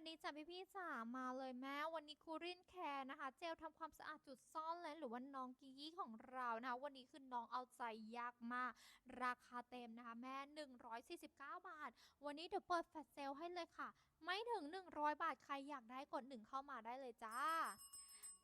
วันนี้จ้ะพี่พี่ๆจ๋ามาเลยแม่วันนี้คูรินแคร์นะคะ เจลทำความสะอาดจุดซ่อนเลนหรือว่าน้องกิกี้ของเรานะคะวันนี้คือน้องเอาใจยากมาก ราคาเต็มนะคะ แม่ 149 บาท วันนี้เดี๋ยวเปิดแฟลชเซลให้เลยค่ะ ไม่ถึง 100 บาทใครอยากได้กดหนึ่งเข้ามาได้เลยจ้า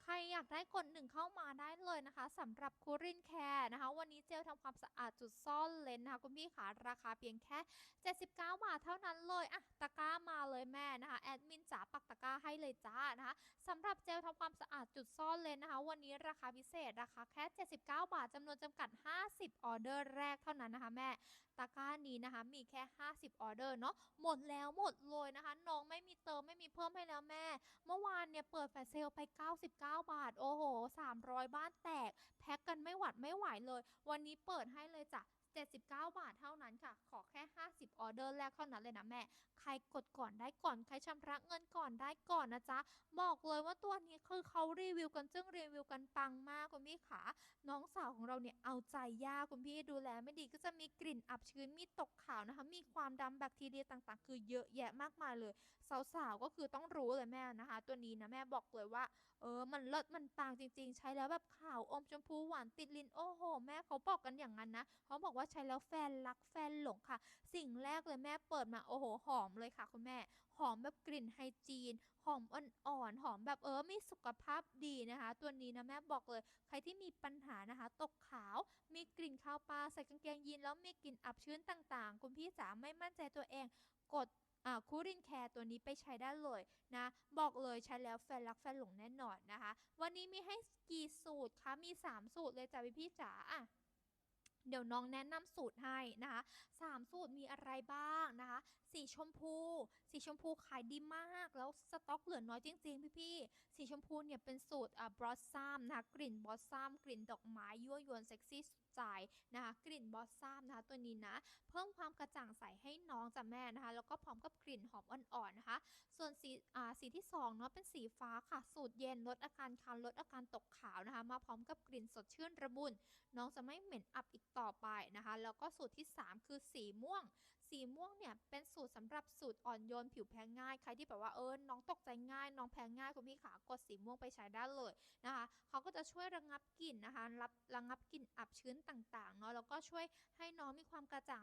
ใครอยากได้กดหนึ่งเข้ามาได้เลยนะคะสำหรับคูรินแคร์นะคะ วันนี้เจลทำความสะอาดจุดซ่อนเลนนะคะ คุณพี่ขาราคาเพียงแค่ 79 บาทเท่านั้นเลยอะตะกร้ามาเลยแม่นะคะแอดมินจ๋าปักตะกร้าให้เลยจ้านะคะสำหรับเจลทำความสะอาดจุดซ่อนเลนนะคะ วันนี้ราคาพิเศษราคาแค่ 79 บาทจำนวนจำกัด 50 ออเดอร์แรกเท่านั้นนะคะแม่ตะกร้านี้นะคะมีแค่ 50 ออเดอร์เนาะหมดแล้วหมดเลยนะคะน้องไม่มีเติมไม่มีเพิ่มให้แล้วแม่ เมื่อวานเนี่ยเปิดแฟลชเซลไป 99บาท โอ้โห 300 บ้านแตก แพ็กกันไม่หวัดไม่ไหวเลย วันนี้เปิดให้เลยจ้ะ79 บาทเท่านั้นค่ะ ขอแค่ 50 ออเดอร์แรกเท่านั้นเลยนะแม่ ใครกดก่อนได้ก่อน ใครชำระเงินก่อนได้ก่อนนะจ๊ะ บอกเลยว่าตัวนี้คือเขารีวิวกันจึงรีวิวกันปังมากคุณพี่ขา น้องสาวของเราเนี่ยเอาใจยากคุณพี่ดูแลไม่ดีก็จะมีกลิ่นอับชื้นมีตกขาวนะคะ มีความดำแบคทีเรียต่างๆ คือเยอะแยะมากมายเลยสาวๆก็คือต้องรู้เลยแม่นะคะ ตัวนี้นะแม่บอกเลยว่า เออมันเลิศมันปังจริง ๆ ใช้แล้วแบบขาวอมชมพูหวานติดลิ้นโอ้โห แม่เขาบอกกันอย่างนั้นนะเขาบอกว่าใช้แล้วแฟนรักแฟนหลงค่ะ สิ่งแรกเลยแม่เปิดมาโอ้โหหอมเลยค่ะ คุณแม่หอมแบบกลิ่นไฮจีนหอมอ่อนๆหอมแบบเออมีสุขภาพดีนะคะ ตัวนี้นะแม่บอกเลย ใครที่มีปัญหานะคะ ตกขาวมีกลิ่นคาวปลาใส่กางเกงยีนแล้วมีกลิ่นอับชื้นต่างๆ คุณพี่จ๋าไม่มั่นใจตัวเองกด อ่าคูรินแคร์ตัวนี้ไปใช้ได้เลยนะ บอกเลยใช้แล้วแฟนรักแฟนหลงแน่นอนนะคะ วันนี้มีให้กี่สูตรคะ มี 3 สูตรเลยจ้ะพี่พี่จ๋าอะ เดี๋ยวน้องแนะนำสูตรให้นะคะสามสูตรมีอะไรบ้างนะคะ สีชมพู สีชมพูขายดีมาก แล้วสต็อกเหลือน้อยจริงๆ พี่ๆ สีชมพูเนี่ยเป็นสูตรอ่าบลอสซัมนะะกลิ่นบลอสซัมกลิ่นดอกไม้ยั่วยวนเซ็กซี่สุดใจนะคะ กลิ่นบลอสซัมนะคะตัวนี้นะ เพิ่มความกระจ่างใสให้น้องจ้ะแม่นะคะ แล้วก็พร้อมกับกลิ่น สีที่2เนาะเป็นสีฟ้าค่ะ สูตรเย็นลดอาการคันลดอาการตกขาวนะคะ มาพร้อมกับกลิ่นสดชื่นระบุนน้องจะไม่เหม็นอับอีกต่อไปนะคะ แล้วก็สูตรที่ 3 คือสีม่วง สีม่วงเนี่ยเป็นสูตรสำหรับสูตรอ่อนโยนผิวแพ้ง่ายใครที่แบบว่าเออน้องตกใจง่าย น้องแพ้ง่ายคุณพี่ขากดสีม่วงไปใช้ได้เลยนะคะเขาก็จะช่วยระงับกลิ่นนะคะรับระงับกลิ่นอับชื้นต่างๆเนาะแล้วก็ช่วยให้น้องมีความกระจ่าง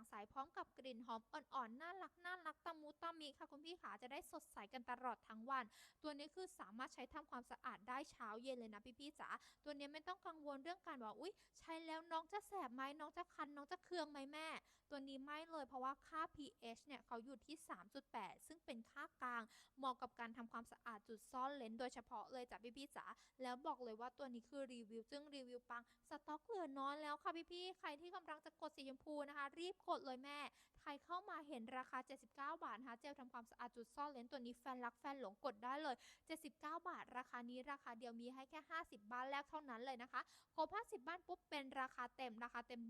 ลิ่นหอมอ่อนๆ น่ารักน่ารักตะมูตะมีค่ะคุณพี่ขาจะได้สดใสกันตลอดทั้งวัน ตัวนี้คือสามารถใช้ทำความสะอาดได้เช้าเย็นเลยนะพี่ๆจ๋าตัวนี้ไม่ต้องกังวลเรื่องการบอกอุ้ยใช้แล้วน้องจะแสบไหมน้องจะคันน้องจะเคืองไหมแม่ ตัวนี้ไม่เลยเพราะว่าค่า pH เนี่ยเขาอยู่ที่ 3.8 ซึ่งเป็นค่ากลางเหมาะกับการทำความสะอาดจุดซ่อนเลนโดยเฉพาะเลยจ้ะพี่ๆจ๋าแล้วบอกเลยว่าตัวนี้คือรีวิวซึ่งรีวิวปังสต็อกเหลือน้อยแล้วค่ะพี่ๆใครที่กำลังจะกดสีชมพูนะคะ รีบกดเลยแม่ใครเข้ามาเห็นราคา 79 บาทนะคะเจลทำความสะอาดจุดซ่อนเลนตัวนี้แฟนรักแฟนหลงกดได้เลย 79 บาท ราคานี้ราคาเดียวมีให้แค่ 50 บ้านแรกเท่านั้นเลยนะคะครบ50 บ้านปุ๊บเป็นราคาเต็มราคาเต็ม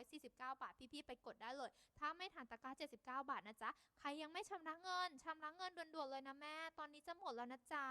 149 บาท พี่ๆไปกดได้เลย ถ้าไม่ทันตะกร้า 79 บาทนะจ๊ะใครยังไม่ชำระเงินชำระเงินด่วนๆเลยนะแม่ ตอนนี้จะหมดแล้วนะจ๊ะ